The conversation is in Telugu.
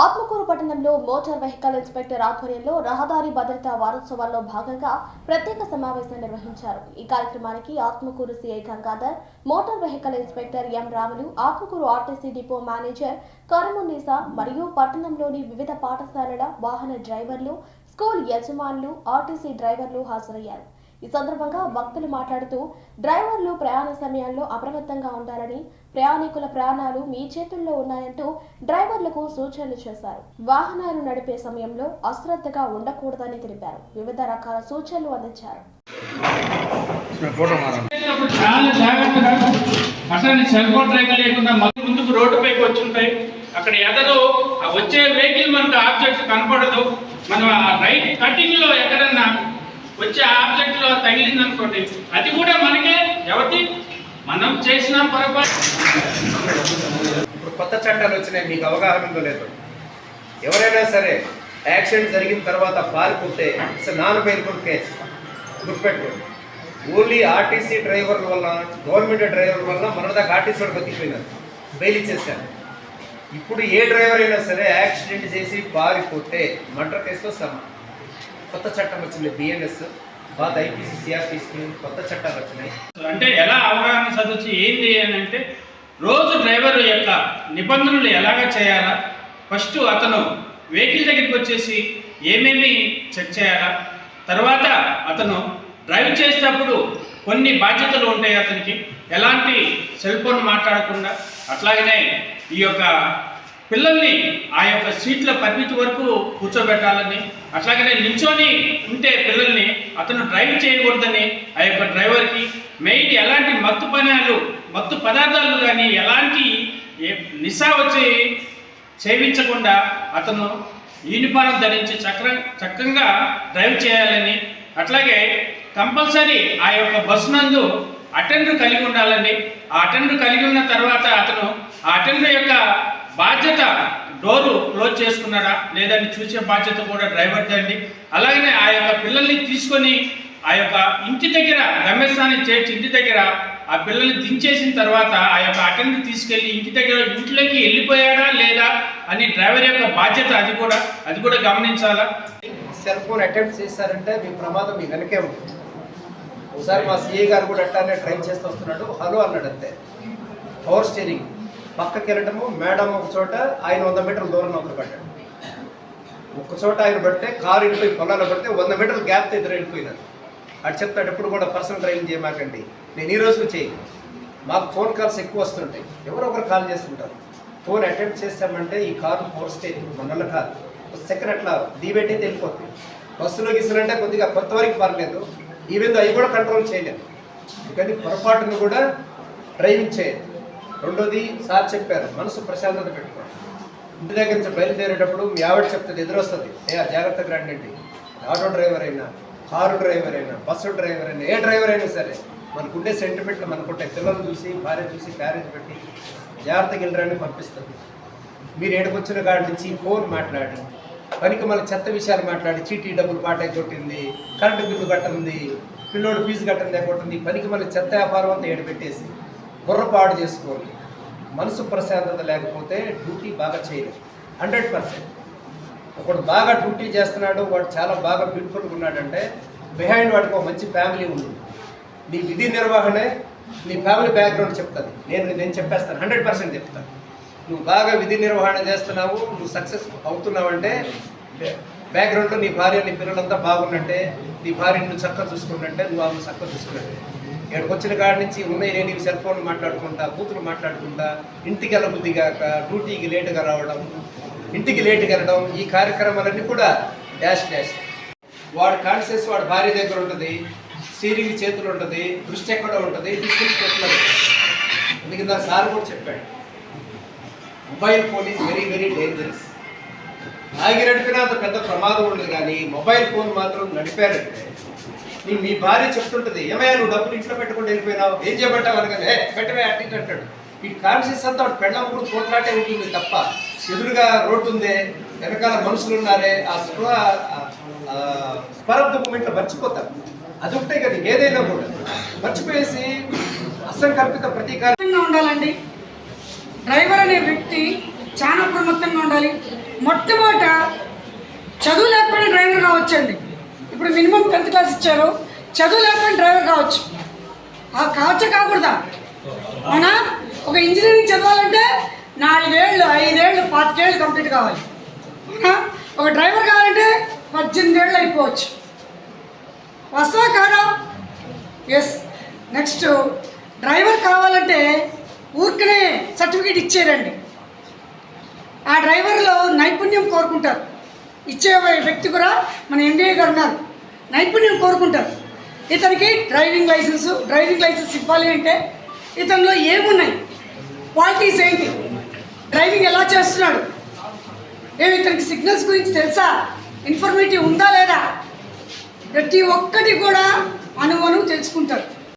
ఆత్మకూరు పట్టణంలో మోటార్ వెహికల్ ఇన్స్పెక్టర్ ఆధ్వర్యంలో రహదారి భద్రతా వారోత్సవాల్లో భాగంగా ప్రత్యేక సమావేశం నిర్వహించారు. ఈ కార్యక్రమానికి Atmakur CI Gangadhar motor vehicle inspector M Ramulu Atmakur RTC depot manager Karumunnisa మరియు పట్టణంలోని వివిధ పాఠశాలల వాహన డ్రైవర్లు స్కూల్ యజమానులు ఆర్టీసీ డ్రైవర్లు హాజరయ్యారు. ఈ సందర్భంగా భక్తులు మాట్లాడుతూ డ్రైవర్లు ప్రయాణ సమయంలో అప్రమత్తంగా ఉండాలని ప్రయాణికుల ప్రాణాలు మీ చేతుల్లో ఉన్నాయంటూ డ్రైవర్లకు సూచనలు చేశారు. వాహనాలు నడిపే సమయంలో అశ్రద్ధగా ఉండకూడదని తెలిపారు. వివిధ రకాల సూచనలు అందించారు. ఫోటో మారా చేసినప్పుడు చాలా జాగ్రత్తగా అసలు సెల్ ఫోన్ డ్రైవ్ లేకుండా మళ్ళీ ముందుకు రోడ్డుపైకి వచ్చి ఉంటాయి. అక్కడ ఎదరు ఆ వచ్చే వెహికల్ మనకు ఆబ్జెక్ట్ కనపడదు. మనం ఆ రైట్ కటింగ్లో ఎక్కడన్నా వచ్చే ఆబ్జెక్ట్లో తగిలింది అనుకోండి అది కూడా మనకే ఎవరి మనం చేసిన పొరపాటు. ఇప్పుడు కొత్త చట్టాలు వచ్చినాయి మీకు అవగాహన ఉందో ఎవరైనా సరే యాక్సిడెంట్ జరిగిన తర్వాత పారిపోతే ఇట్స్ నాన్ బెయిల్బుల్ కేసు గుర్తుపెట్టుకోండి ఓన్లీ ఆర్టీసీ డ్రైవర్ల వల్ల గవర్నమెంట్ డ్రైవర్ వల్ల మొన్నదాకా ఆర్టీసీ వాడు బతికిపోయినారు బెయిల్ ఇచ్చేసారు ఇప్పుడు ఏ డ్రైవర్ అయినా సరే యాక్సిడెంట్ చేసి పారిపోతే మర్డర్ కేసులో సమానం. కొత్త చట్టం వచ్చింది బిఎన్ఎస్ బాత్ ఐపీసీ సిఆర్పీసీ కొత్త చట్టాలు వచ్చినాయి. అంటే ఎలా అవగాహన చదవచ్చు ఏంది అని అంటే రోజు డ్రైవర్ యొక్క నిబంధనలు ఎలాగ చేయాలా? ఫస్ట్ అతను వెహికల్ దగ్గరికి వచ్చేసి ఏమేమి చెక్ చేయాలా? తర్వాత అతను డ్రైవ్ చేసేటప్పుడు కొన్ని బాధ్యతలు ఉంటాయి అతనికి. ఎలాంటి సెల్ ఫోన్ మాట్లాడకుండా అట్లాగనే ఈ యొక్క పిల్లల్ని ఆ యొక్క సీట్ల పరిమితి వరకు కూర్చోబెట్టాలని అట్లాగనే నిల్చొని ఉంటే పిల్లల్ని అతను డ్రైవ్ చేయకూడదని ఆ యొక్క డ్రైవర్కి మెయిన్ ఎలాంటి మత్తు పనాలు మత్తు పదార్థాలు కానీ ఎలాంటి నిశా వచ్చి సేవించకుండా అతను యూనిఫారం ధరించి చక్ర చక్కగా డ్రైవ్ చేయాలని అట్లాగే కంపల్సరీ ఆ యొక్క బస్సు నందు అటెండర్ కలిగి ఉండాలండి ఆ అటెండర్ కలిగి ఉన్న తర్వాత అతను ఆ అటెండర్ యొక్క బాధ్యత డోరు క్లోజ్ చేసుకున్నాడా లేదని చూసే బాధ్యత కూడా డ్రైవర్ది అండి. అలాగనే ఆ యొక్క పిల్లల్ని తీసుకొని ఆ యొక్క ఇంటి దగ్గర గమ్యస్థానం చేర్చి ఇంటి దగ్గర ఆ పిల్లల్ని దించేసిన తర్వాత ఆ యొక్క అటెండ్ తీసుకెళ్ళి ఇంటి దగ్గర ఇంట్లోకి వెళ్ళిపోయాడా లేదా అని డ్రైవర్ యొక్క బాధ్యత అది కూడా అది కూడా గమనించాలా? సెల్ ఫోన్ అటెంప్ట్ చేశారంటే మీ ప్రమాదం మీ వెనకే ఉంటుంది. ఒకసారి మా సిఏ గారు కూడా అట్టానే డ్రైవ్ చేస్తూ వస్తున్నాడు. హలో అన్నాడు అంతే పవర్ స్టీరింగ్. పక్కకి వెళ్ళటము మేడం ఒక చోట ఆయన వంద మీటర్ల దూరం ఒకరు పట్టాడు ఒక చోట ఆయన పడితే కారు వెళ్ళిపోయి పొలాల్లో పడితే వంద మీటర్ల గ్యాప్ ఇద్దరు వెళ్ళిపోయినారు. అటు చెప్తాడు ఎప్పుడు కూడా పర్సనల్ డ్రైవింగ్ చేయమాకండి. నేను ఈ రోజు చేయను. మాకు ఫోన్ కాల్స్ ఎక్కువ వస్తుంటాయి. ఎవరో ఒకరు కాల్ చేస్తుంటారు. ఫోన్ అటెంప్ట్ చేస్తామంటే ఈ కారు ఫోర్ స్టీరింగ్ మనల్ల కాదు సెకండ్ అట్లా దీబెట్టి అయితే వెళ్ళిపోతుంది. బస్సులో గిస్తులంటే కొద్దిగా కొత్త వరకు పర్లేదు ఈవెన్ అవి కూడా కంట్రోల్ చేయలేదు. కానీ పొరపాటును కూడా డ్రైవింగ్ చేయదు రెండోది సార్ చెప్పారు మనసు ప్రశాంతత పెట్టుకోండి. ఇంటి దగ్గర నుంచి బయలుదేరేటప్పుడు మీ ఆవిడ చెప్తుంది ఎదురొస్తుంది. ఏ జాగ్రత్తగా రండి ఆటో డ్రైవర్ అయినా కారు డ్రైవర్ అయినా బస్సు డ్రైవర్ అయినా ఏ డ్రైవర్ అయినా సరే మనకుండే సెంటిమెంట్లు మనకుంటాయి పిల్లలు చూసి భార్య చూసి క్యారేజ్ పెట్టి జాగ్రత్తగా వెళ్ళరాని పంపిస్తుంది. మీరు ఏడుకొచ్చిన కాడి నుంచి ఫోన్ మాట్లాడి పనికి మన చెత్త విషయాలు మాట్లాడి చీటీ డబ్బులు పాటే కొట్టింది కరెంటు బిల్లు కట్టింది పిల్లోడు ఫీజు కట్టింది కొట్టింది పనికి మన చెత్త వ్యాపారం అంతా ఏడబెట్టేసి బుర్రపాటు చేసుకోవాలి మనసు ప్రశాంతత లేకపోతే డ్యూటీ బాగా చేయలేదు. Hundred percent. ఒకడు బాగా డ్యూటీ చేస్తున్నాడు వాడు చాలా బాగా బ్యూటిఫుల్గా ఉన్నాడంటే బిహైండ్ వాడికి ఒక మంచి ఫ్యామిలీ ఉంది నీ విధి నిర్వహణే నీ ఫ్యామిలీ బ్యాక్గ్రౌండ్ చెప్తుంది. నేను నేను చెప్పేస్తాను హండ్రెడ్ పర్సెంట్ చెప్తాను. నువ్వు బాగా విధి నిర్వహణ చేస్తున్నావు నువ్వు సక్సెస్ అవుతున్నావంటే బ్యాక్గ్రౌండ్లో నీ భార్య నీ పిల్లలంతా బాగున్నట్టే నీ భార్య నువ్వు చక్కగా చూసుకున్నట్టే నువ్వు ఆమె చక్కగా చూసుకున్నట్టే. ఇక్కడికి వచ్చిన కాడి నుంచి ఉన్నాయి నేను సెల్ ఫోన్ మాట్లాడుకుంటా కూతురు మాట్లాడుకుంటా ఇంటికి వెళ్ళబుద్ధి కాక డ్యూటీకి లేటుగా రావడం ఇంటికి లేటుగా వెళ్ళడం ఈ కార్యక్రమాలన్నీ కూడా డాష్ డాష్. వాడు కాన్షియస్ వాడి భార్య దగ్గర ఉంటుంది స్టీరింగ్ చేతులు ఉంటుంది దృష్టి ఎక్కడ ఉంటుంది తీసుకుని చేతులు అందుకే నా సార్ కూడా చెప్పాడు mobile phone is very very dangerous ఆగి నడిపినా అంత పెద్ద ప్రమాదం ఉండదు కానీ మొబైల్ ఫోన్ మాత్రం నడిపారంటే నీ మీ భార్య చెప్తుంటది ఏమయ్యా నువ్వు డబ్బులు ఇంట్లో పెట్టుకుంటూ వెళ్ళిపోయినావు? ఏం చేయబట్టావు అనగానే పెట్టమే అట్టింగ్ అంటాడు ఈ కాన్షియస్ అంతా వాడు పెళ్ళం కూడా కోట్లాటే ఉంటుంది తప్ప ఎదురుగా రోడ్డు ఉందే వెనకాల మనుషులు ఉన్నారే ఆ స్పృహ స్పర్ మూమెంట్లో మర్చిపోతారు. అది ఒకటే కదా ఏదైనా కూడా. మర్చిపోయేసి అసంకల్పిత ప్రతీకారంగా ఉండాలండి. డ్రైవర్ అనే వ్యక్తి చాలా అప్రమత్తంగా ఉండాలి. మొట్టమొదట చదువు లేకపోయినా డ్రైవర్ కావచ్చండి. ఇప్పుడు మినిమం టెన్త్ క్లాస్ ఇచ్చారు. చదువు లేకపోయినా డ్రైవర్ కావచ్చు. ఆ కావచ్చా కాకూడదా? అవునా ఒక ఇంజనీరింగ్ చదవాలంటే నాలుగేళ్ళు ఐదేళ్ళు పాతికేళ్ళు కంప్లీట్ కావాలి. అవునా ఒక డ్రైవర్ కావాలంటే పద్దెనిమిది ఏళ్ళు అయిపోవచ్చు. వస్తావా కాదా ఎస్ నెక్స్ట్ డ్రైవర్ కావాలంటే ఊరికనే సర్టిఫికేట్ ఇచ్చేరండి. ఆ డ్రైవర్లో నైపుణ్యం కోరుకుంటారు. ఇచ్చే వ్యక్తి కూడా మన ఎంబీఏ గారు ఉన్నారు. నైపుణ్యం కోరుకుంటారు. ఇతనికి డ్రైవింగ్ లైసెన్స్ డ్రైవింగ్ లైసెన్స్ ఇవ్వాలి అంటే ఇతనిలో ఏమున్నాయి? క్వాలిటీస్ ఏంటి? డ్రైవింగ్ ఎలా చేస్తున్నాడు? ఏమి ఇతనికి సిగ్నల్స్ గురించి తెలుసా? ఇన్ఫర్మేటివ్ ఉందా లేదా? ప్రతి ఒక్కటి కూడా అనువను తెలుసుకుంటారు.